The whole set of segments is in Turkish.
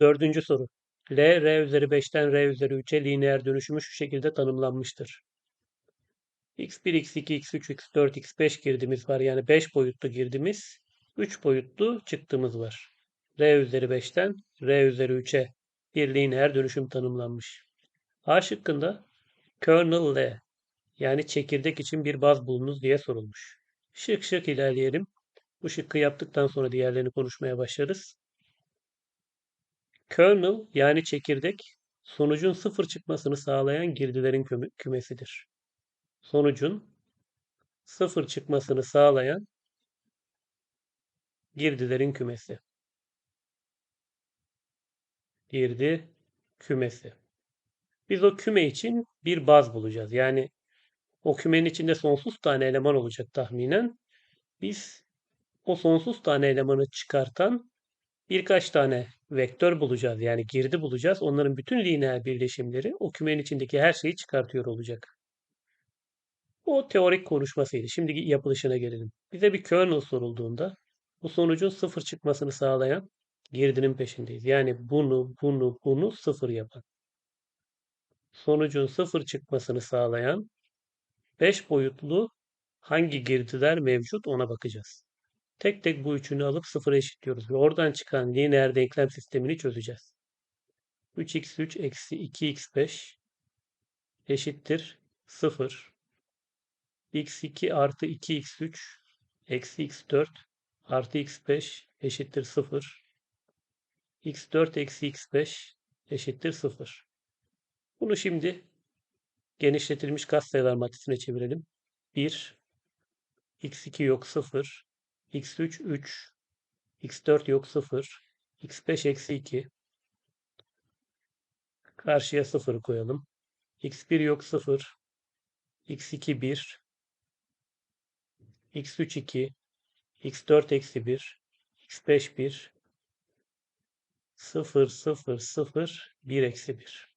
Dördüncü soru. L, R üzeri 5'ten R üzeri 3'e lineer dönüşümü şu şekilde tanımlanmıştır. x1, x2, x3, x4, x5 girdimiz var. Yani 5 boyutlu girdimiz, 3 boyutlu çıktımız var. R üzeri 5'ten R üzeri 3'e bir lineer dönüşüm tanımlanmış. A şıkkında kernel L yani çekirdek için bir baz bulunuz diye sorulmuş. Şık şık ilerleyelim. Bu şıkkı yaptıktan sonra diğerlerini konuşmaya başlarız. Kernel yani çekirdek sonucun sıfır çıkmasını sağlayan girdilerin kümesidir. Sonucun sıfır çıkmasını sağlayan girdilerin kümesi. Girdi kümesi. Biz o küme için bir baz bulacağız. Yani o kümenin içinde sonsuz tane eleman olacak tahminen. Biz o sonsuz tane elemanı çıkartan birkaç tane vektör bulacağız. Yani girdi bulacağız. Onların bütün lineer birleşimleri o kümenin içindeki her şeyi çıkartıyor olacak. O teorik konuşmasıydı. Şimdi yapılışına gelelim. Bize bir kernel sorulduğunda bu sonucun sıfır çıkmasını sağlayan girdinin peşindeyiz. Yani bunu, bunu, bunu sıfır yapan. Sonucun sıfır çıkmasını sağlayan 5 boyutlu hangi girdiler mevcut ona bakacağız. Tek tek bu üçünü alıp sıfıra eşitliyoruz ve oradan çıkan lineer denklem sistemini çözeceğiz. 3x3 eksi 2x5 eşittir 0. x2 artı 2x3 eksi x4 artı x5 eşittir 0. x4 eksi x5 eşittir 0. Bunu şimdi genişletilmiş katsayılar matrisine çevirelim. 1 x2 yok 0 x3 3 x4 yok 0 x5 eksi 2 karşıya 0 koyalım. x1 yok 0 x2 1 x3 2 x4 eksi 1 x5 1 0 0 0 1 eksi 1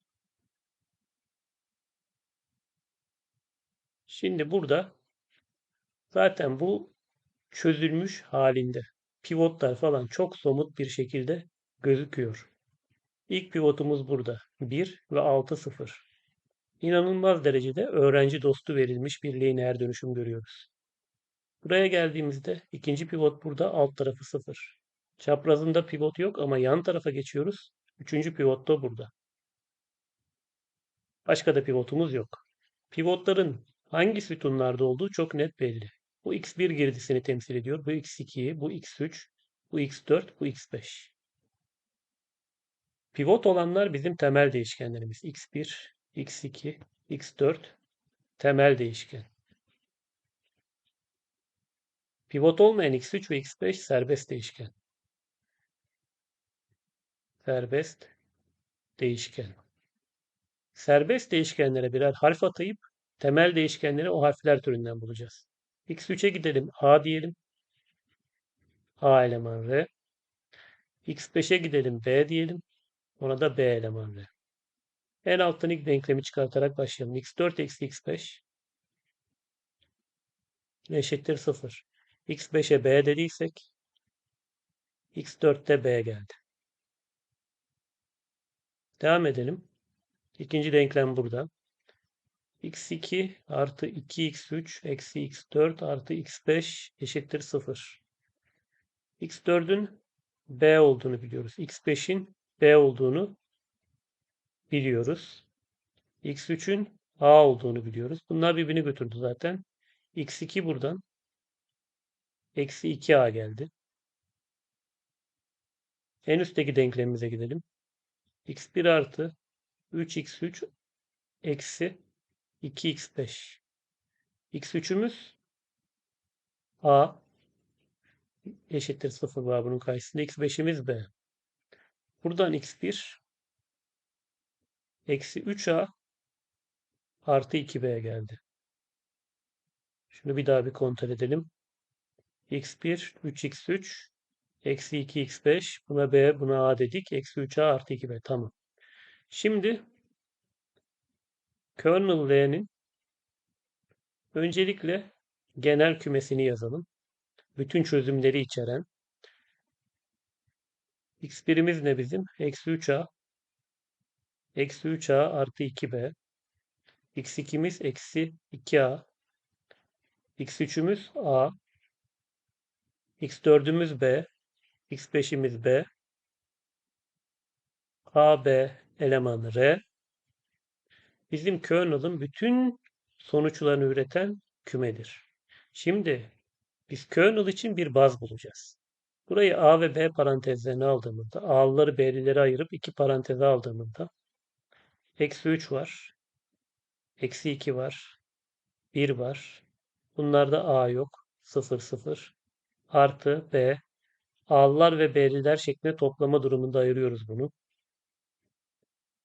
Şimdi burada zaten bu çözülmüş halinde. Pivotlar falan çok somut bir şekilde gözüküyor. İlk pivotumuz burada. 1 ve 6 0. İnanılmaz derecede öğrenci dostu verilmiş bir lineer dönüşüm görüyoruz. Buraya geldiğimizde ikinci pivot burada alt tarafı 0. Çaprazında pivot yok ama yan tarafa geçiyoruz. Üçüncü pivot da burada. Başka da pivotumuz yok. Pivotların hangi sütunlarda olduğu çok net belli. Bu x1 girdisini temsil ediyor. Bu x2, bu x3, bu x4, bu x5. Pivot olanlar bizim temel değişkenlerimiz. x1, x2, x4 temel değişken. Pivot olmayan x3 ve x5 serbest değişken. Serbest değişken. Serbest değişkenlere birer harf atayıp temel değişkenleri o harfler türünden bulacağız. X3'e gidelim. A diyelim. A eleman R. X5'e gidelim. B diyelim. Ona da B eleman R. En alttan ilk denklemi çıkartarak başlayalım. X4 eksi X5 eşittir 0. X5'e B dediysek X4'te B geldi. Devam edelim. İkinci denklem burada x2 artı 2x3 eksi x4 artı x5 eşittir 0. x4'ün b olduğunu biliyoruz. x5'in b olduğunu biliyoruz. x3'ün a olduğunu biliyoruz. Bunlar birbirini götürdü zaten. x2 buradan eksi 2a geldi. En üstteki denklemimize gidelim. x1 artı 3x3 eksi 2x5. x3'ümüz a eşittir 0 var bunun karşısında. x5'imiz b. Buradan x1 eksi 3a artı 2b geldi. Şunu bir daha bir kontrol edelim. x1 3x3 eksi 2x5 buna b buna a dedik. Eksi 3a artı 2b tamam. Şimdi Kernel L'nin öncelikle genel kümesini yazalım. Bütün çözümleri içeren X birimiz ne bizim? Eksi 3A. Eksi 3A artı 2B. X2'miz eksi 2A. X3'ümüz A. X4'ümüz B. X5'imiz B. AB elemanı R. Bizim kernel'ın bütün sonuçlarını üreten kümedir. Şimdi biz kernel için bir baz bulacağız. Burayı A ve B parantezlerine aldığımızda, A'lıları B'lileri ayırıp iki paranteze aldığımızda eksi 3 var, eksi 2 var, 1 var. Bunlarda A yok, 0, 0. Artı B. A'lılar ve B'liler şeklinde toplama durumunda ayırıyoruz bunu.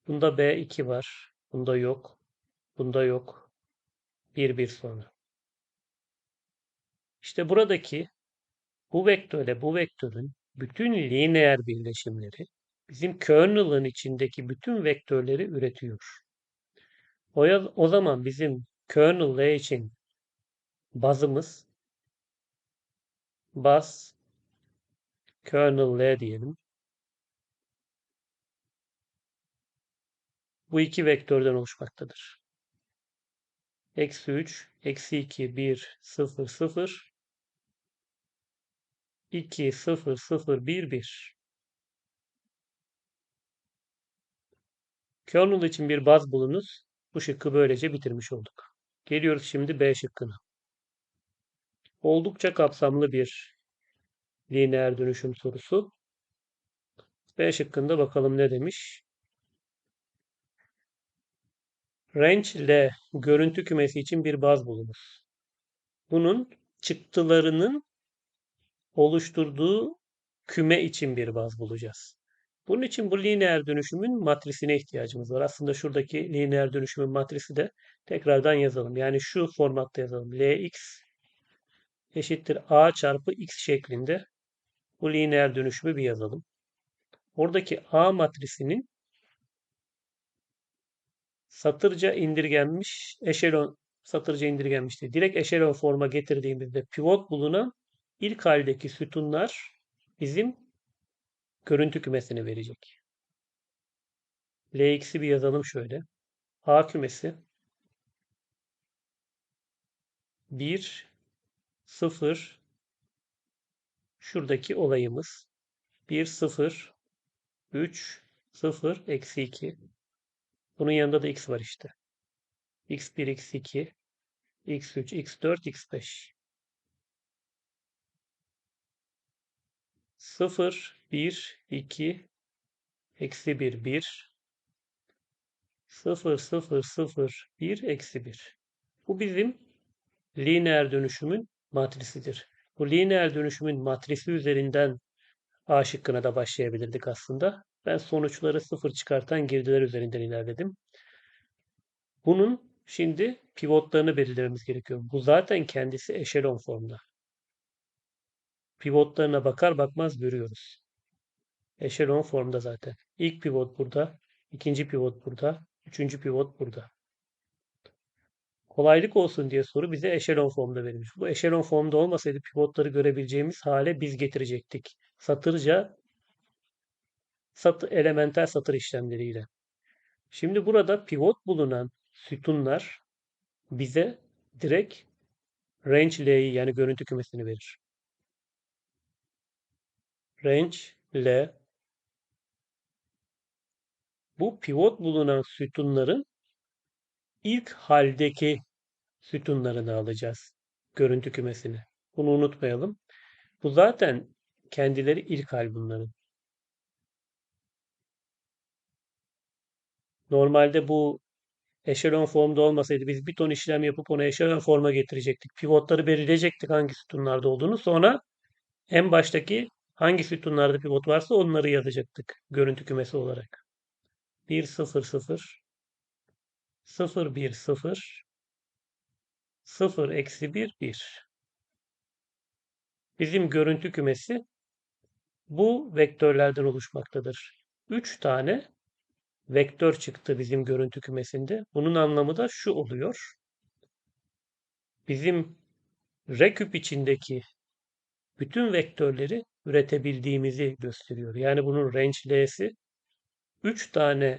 Bunda B2 var. Bunda yok. Bunda yok. 1, 1 sonra. İşte buradaki bu vektörle bu vektörün bütün lineer birleşimleri bizim kernel'ın içindeki bütün vektörleri üretiyor. O, o zaman bizim kernel L için bazımız baz kernel L diyelim. Bu iki vektörden oluşmaktadır. Eksi 3, eksi 2, 1, 0, 0, 2, 0, 0, 1, 1. Kernel için bir baz bulunuz. Bu şıkkı böylece bitirmiş olduk. Geliyoruz şimdi B şıkkına. Oldukça kapsamlı bir lineer dönüşüm sorusu. B şıkkında bakalım ne demiş. Range L görüntü kümesi için bir baz bulunuz. Bunun çıktılarının oluşturduğu küme için bir baz bulacağız. Bunun için bu lineer dönüşümün matrisine ihtiyacımız var. Aslında şuradaki lineer dönüşümün matrisi de tekrardan yazalım. Yani şu formatta yazalım. Lx eşittir a çarpı x şeklinde bu lineer dönüşümü bir yazalım. Oradaki a matrisinin satırca indirgenmiş eşelon satırca indirgenmiş değil. Direkt eşelon forma getirdiğimizde pivot bulunan ilk haldeki sütunlar bizim görüntü kümesini verecek. Lx'i bir yazalım şöyle. A kümesi 1 0 şuradaki olayımız 1 0 3 0 eksi 2 bunun yanında da x var işte. x1 x2 x3 x4 x5 0, 1, 2, eksi 1, 1, 0, 0, 0, 1, eksi 1. Bu bizim lineer dönüşümün matrisidir. Bu lineer dönüşümün matrisi üzerinden A şıkkına da başlayabilirdik aslında. Ben sonuçları sıfır çıkartan girdiler üzerinden ilerledim. Bunun şimdi pivotlarını belirlememiz gerekiyor. Bu zaten kendisi eşelon formda pivotlarına bakar bakmaz görüyoruz. Eşelon formda zaten. İlk pivot burada, ikinci pivot burada, üçüncü pivot burada. Kolaylık olsun diye soru bize eşelon formda verilmiş. Bu eşelon formda olmasaydı pivotları görebileceğimiz hale biz getirecektik. Satırca sat, elementer satır işlemleriyle. Şimdi burada pivot bulunan sütunlar bize direkt range L'yi yani görüntü kümesini verir range L bu pivot bulunan sütunların ilk haldeki sütunlarını alacağız. Görüntü kümesini. Bunu unutmayalım. Bu zaten kendileri ilk hal bunların. Normalde bu eşelon formda olmasaydı biz bir ton işlem yapıp onu eşelon forma getirecektik. Pivotları belirleyecektik hangi sütunlarda olduğunu. Sonra en baştaki Hangi sütunlarda pivot varsa onları yazacaktık görüntü kümesi olarak. 1 0 0 0 1 0 0 eksi 1 1 Bizim görüntü kümesi bu vektörlerden oluşmaktadır. 3 tane vektör çıktı bizim görüntü kümesinde. Bunun anlamı da şu oluyor. Bizim reküp içindeki bütün vektörleri üretebildiğimizi gösteriyor. Yani bunun range L'si 3 tane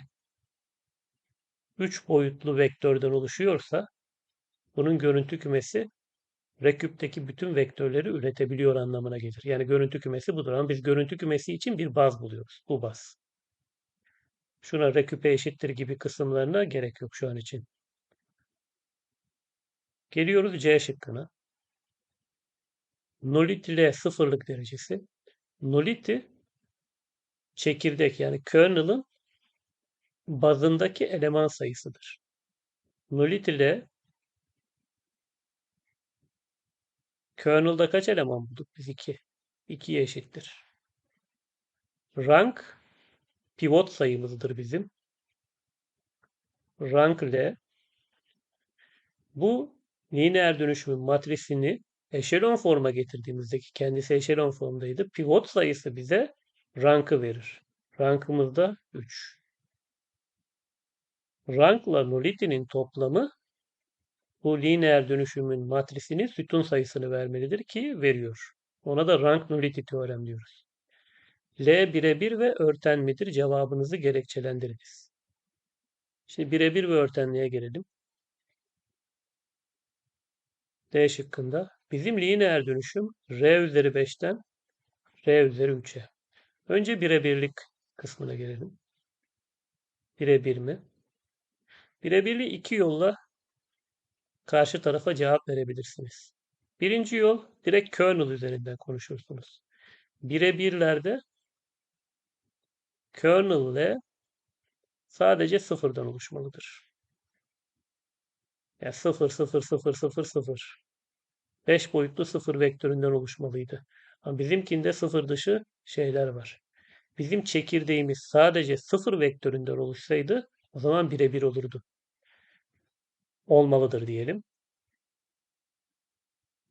3 boyutlu vektörden oluşuyorsa bunun görüntü kümesi reküpteki bütün vektörleri üretebiliyor anlamına gelir. Yani görüntü kümesi budur ama biz görüntü kümesi için bir baz buluyoruz. Bu baz. Şuna reküpe eşittir gibi kısımlarına gerek yok şu an için. Geliyoruz C şıkkına. Nullity ile sıfırlık derecesi. Nullity çekirdek yani kernel'ın bazındaki eleman sayısıdır. Nullity ile kernel'da kaç eleman bulduk biz? 2. 2'ye eşittir. Rank pivot sayımızdır bizim. Rank ile bu lineer dönüşümün matrisini eşelon forma getirdiğimizdeki kendisi eşelon formdaydı. Pivot sayısı bize rankı verir. Rankımız da 3. Rankla nullity'nin toplamı bu lineer dönüşümün matrisinin sütun sayısını vermelidir ki veriyor. Ona da rank nullity teorem diyoruz. L birebir ve örten midir? Cevabınızı gerekçelendiriniz. Şimdi birebir ve örtenliğe gelelim. D şıkkında bizim lineer dönüşüm R üzeri 5'ten R üzeri 3'e. Önce birebirlik kısmına gelelim. Birebir mi? Birebirli iki yolla karşı tarafa cevap verebilirsiniz. Birinci yol direkt kernel üzerinden konuşursunuz. Birebirlerde kernel ile sadece sıfırdan oluşmalıdır. Yani 0, 0, 0, 0, 0. 5 boyutlu sıfır vektöründen oluşmalıydı. Ama bizimkinde sıfır dışı şeyler var. Bizim çekirdeğimiz sadece sıfır vektöründen oluşsaydı o zaman birebir olurdu. Olmalıdır diyelim.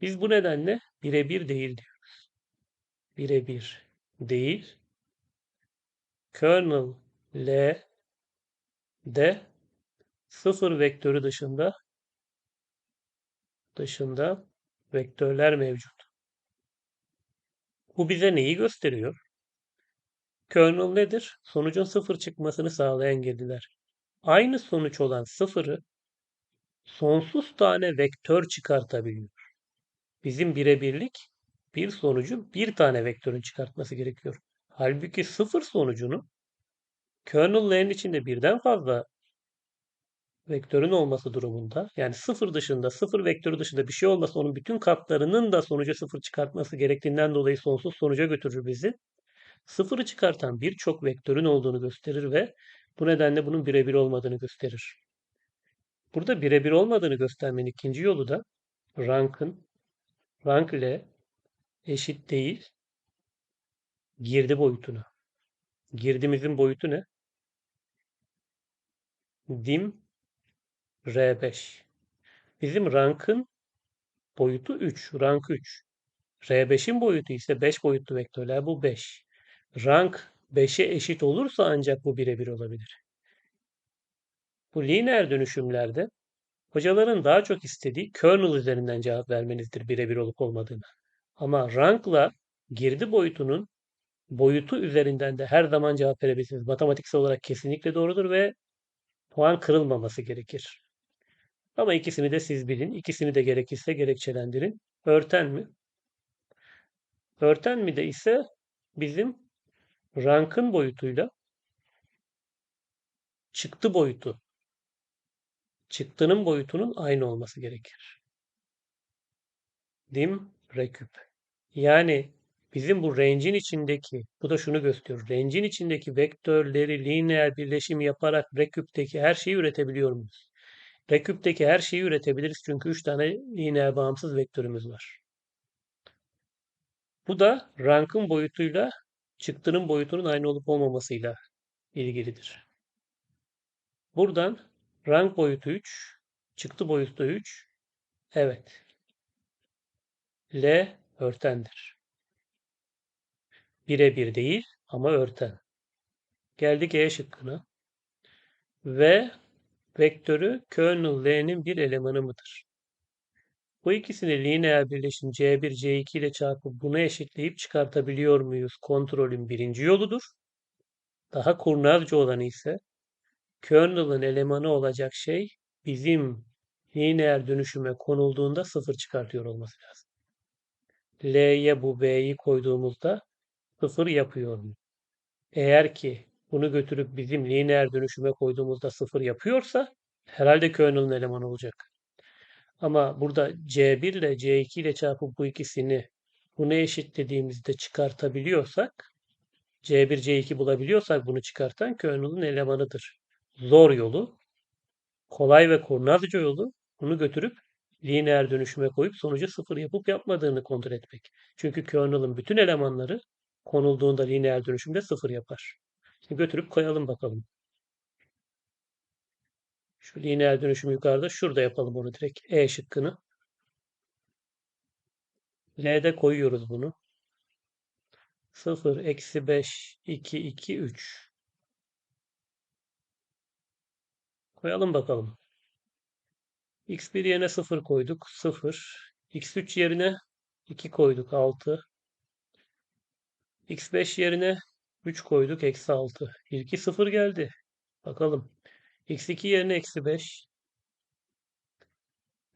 Biz bu nedenle birebir değil diyoruz. Birebir değil. Kernel L de sıfır vektörü dışında dışında vektörler mevcut. Bu bize neyi gösteriyor? Kernel nedir? Sonucun sıfır çıkmasını sağlayan girdiler. Aynı sonuç olan sıfırı sonsuz tane vektör çıkartabiliyor. Bizim birebirlik bir sonucu bir tane vektörün çıkartması gerekiyor. Halbuki sıfır sonucunu kernel'lerin içinde birden fazla vektörün olması durumunda yani sıfır dışında sıfır vektörü dışında bir şey olmasa onun bütün katlarının da sonuca sıfır çıkartması gerektiğinden dolayı sonsuz sonuca götürür bizi. Sıfırı çıkartan birçok vektörün olduğunu gösterir ve bu nedenle bunun birebir olmadığını gösterir. Burada birebir olmadığını göstermenin ikinci yolu da rankın rank ile eşit değil girdi boyutunu. Girdimizin boyutu ne? Dim R5. Bizim rankın boyutu 3. Rank 3. R5'in boyutu ise 5 boyutlu vektörler. Bu 5. Rank 5'e eşit olursa ancak bu birebir olabilir. Bu lineer dönüşümlerde hocaların daha çok istediği kernel üzerinden cevap vermenizdir birebir olup olmadığını. Ama rankla girdi boyutunun boyutu üzerinden de her zaman cevap verebilirsiniz. Matematiksel olarak kesinlikle doğrudur ve puan kırılmaması gerekir. Ama ikisini de siz bilin. İkisini de gerekirse gerekçelendirin. Örten mi? Örten mi de ise bizim rankın boyutuyla çıktı boyutu çıktının boyutunun aynı olması gerekir. Dim reküp. Yani bizim bu range'in içindeki, bu da şunu gösteriyor. Range'in içindeki vektörleri lineer birleşim yaparak reküpteki her şeyi üretebiliyor muyuz? Reküpteki her şeyi üretebiliriz çünkü 3 tane lineer bağımsız vektörümüz var. Bu da rankın boyutuyla çıktının boyutunun aynı olup olmamasıyla ilgilidir. Buradan rank boyutu 3, çıktı boyutu 3. Evet. L örtendir. Birebir değil ama örten. Geldik E şıkkına. V vektörü kernel L'nin bir elemanı mıdır? Bu ikisini lineer birleşim C1, C2 ile çarpıp bunu eşitleyip çıkartabiliyor muyuz? Kontrolün birinci yoludur. Daha kurnazca olanı ise kernel'ın elemanı olacak şey bizim lineer dönüşüme konulduğunda sıfır çıkartıyor olması lazım. L'ye bu B'yi koyduğumuzda sıfır yapıyor? Eğer ki bunu götürüp bizim lineer dönüşüme koyduğumuzda sıfır yapıyorsa herhalde kernel'ın elemanı olacak. Ama burada C1 ile C2 ile çarpıp bu ikisini buna eşitlediğimizde çıkartabiliyorsak C1, C2 bulabiliyorsak bunu çıkartan kernel'ın elemanıdır. Zor yolu, kolay ve kurnazca yolu bunu götürüp lineer dönüşüme koyup sonucu sıfır yapıp yapmadığını kontrol etmek. Çünkü kernel'ın bütün elemanları konulduğunda lineer dönüşümde sıfır yapar. Şimdi götürüp koyalım bakalım. Şu lineer dönüşüm yukarıda. Şurada yapalım onu direkt. E şıkkını. L'de koyuyoruz bunu. 0, eksi 5, 2, 2, 3. Koyalım bakalım. x1 yerine 0 koyduk. 0. x3 yerine 2 koyduk. 6. x5 yerine 3 koyduk. Eksi 6. İlki 0 geldi. Bakalım. x2 yerine eksi 5.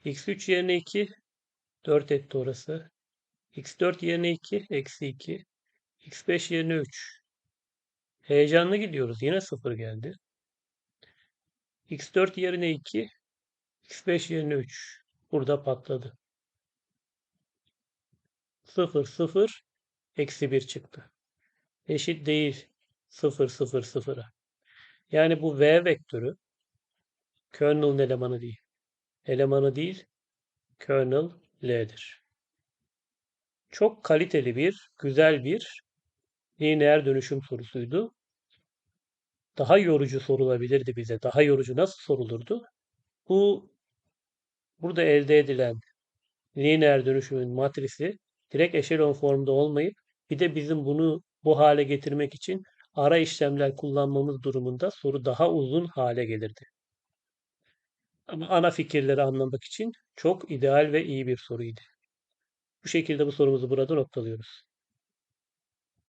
x3 yerine 2. 4 etti orası. x4 yerine 2. Eksi 2. x5 yerine 3. Heyecanlı gidiyoruz. Yine 0 geldi. x4 yerine 2. x5 yerine 3. Burada patladı. 0, 0, eksi 1 çıktı. Eşit değil 0, 0, 0'a. Yani bu v vektörü kernel'ın elemanı değil. Elemanı değil, kernel L'dir. Çok kaliteli bir, güzel bir lineer dönüşüm sorusuydu. Daha yorucu sorulabilirdi bize. Daha yorucu nasıl sorulurdu? Bu burada elde edilen lineer dönüşümün matrisi direkt eşelon formda olmayıp bir de bizim bunu bu hale getirmek için ara işlemler kullanmamız durumunda soru daha uzun hale gelirdi. Ama ana fikirleri anlamak için çok ideal ve iyi bir soruydu. Bu şekilde bu sorumuzu burada noktalıyoruz.